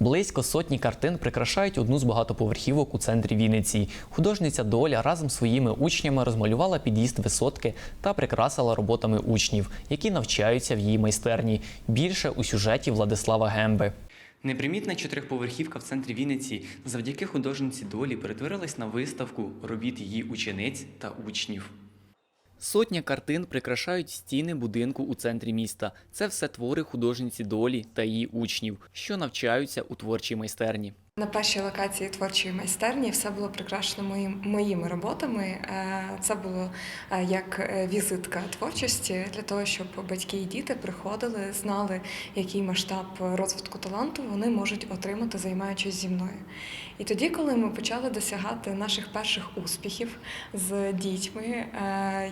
Близько сотні картин прикрашають одну з багатоповерхівок у центрі Вінниці. Художниця Доля разом з своїми учнями розмалювала під'їзд висотки та прикрасила роботами учнів, які навчаються в її майстерні. Більше у сюжеті Владислава Гемби. Непримітна чотирьохповерхівка в центрі Вінниці завдяки художниці долі перетворилась на виставку робіт її учениць та учнів. Сотня картин прикрашають стіни будинку у центрі міста. Це все твори художниці долі та її учнів, що навчаються у творчій майстерні. На першій локації творчої майстерні все було прикрашено моїм, моїми роботами. Е, Це було е, як е, візитка творчості для того, щоб батьки і діти приходили, знали, який масштаб розвитку таланту вони можуть отримати, займаючись зі мною. І тоді, коли ми почали досягати наших перших успіхів з дітьми,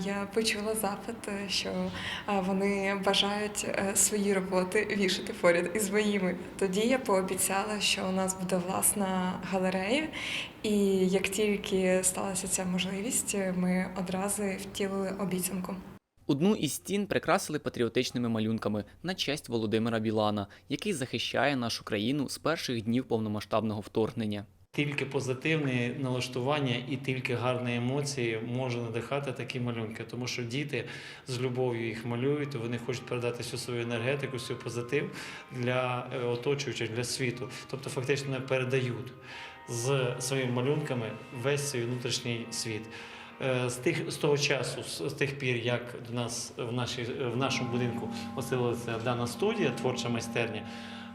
я почула запит, що вони бажають свої роботи вішати поряд із моїми. Тоді я пообіцяла, що у нас буде власна галерея, і як тільки сталася ця можливість, ми одразу втілили обіцянку. Одну із стін прикрасили патріотичними малюнками на честь Володимира Білана, який захищає нашу країну з перших днів повномасштабного вторгнення. Тільки позитивне налаштування і тільки гарні емоції може надихати такі малюнки, тому що діти з любов'ю їх малюють, вони хочуть передати всю свою енергетику, всю позитив для е, оточуючих, для світу. Тобто, фактично передають з своїми малюнками весь свій внутрішній світ. Е, З тих з того часу, з тих пір, як до нас в нашій в нашому будинку оселилася дана студія, творча майстерня.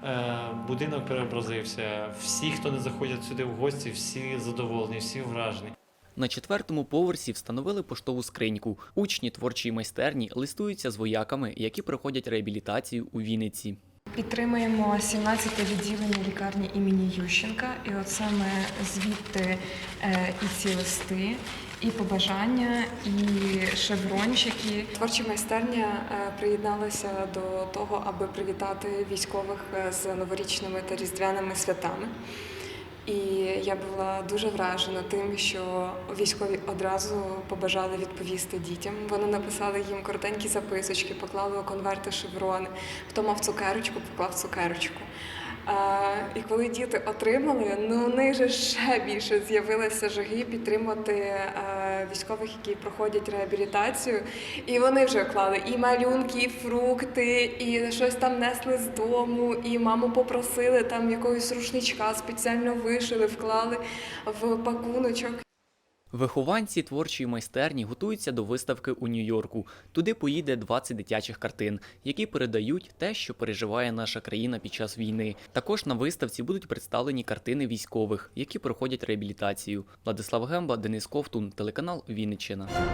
Е, Будинок переобразився. Всі, хто не заходять сюди в гості, всі задоволені, всі вражені. На четвертому поверсі встановили поштову скриньку. Учні творчої майстерні листуються з вояками, які проходять реабілітацію у Вінниці. Підтримуємо 17 відділення лікарні імені Ющенка, і от саме звідти е, і ці листи, і побажання, і шеврончики. Творча майстерня е, приєдналася до того, аби привітати військових е, з новорічними та різдвяними святами. І я була дуже вражена тим, що військові одразу побажали відповісти дітям. Вони написали їм коротенькі записочки, поклали у конверти шеврони. Хто мав цукерочку, поклав цукерочку. І коли діти отримали, ну у них же ще більше з'явилися жаги підтримувати е, військових, які проходять реабілітацію. І вони вже клали і малюнки, і фрукти, і щось там несли з дому, і маму попросили там якогось рушничка спеціально вишили, вклали в пакуночок. Вихованці творчої майстерні готуються до виставки у Нью-Йорку. Туди поїде 20 дитячих картин, які передають те, що переживає наша країна під час війни. Також на виставці будуть представлені картини військових, які проходять реабілітацію. Владислав Гемба, Денис Ковтун, телеканал Вінниччина.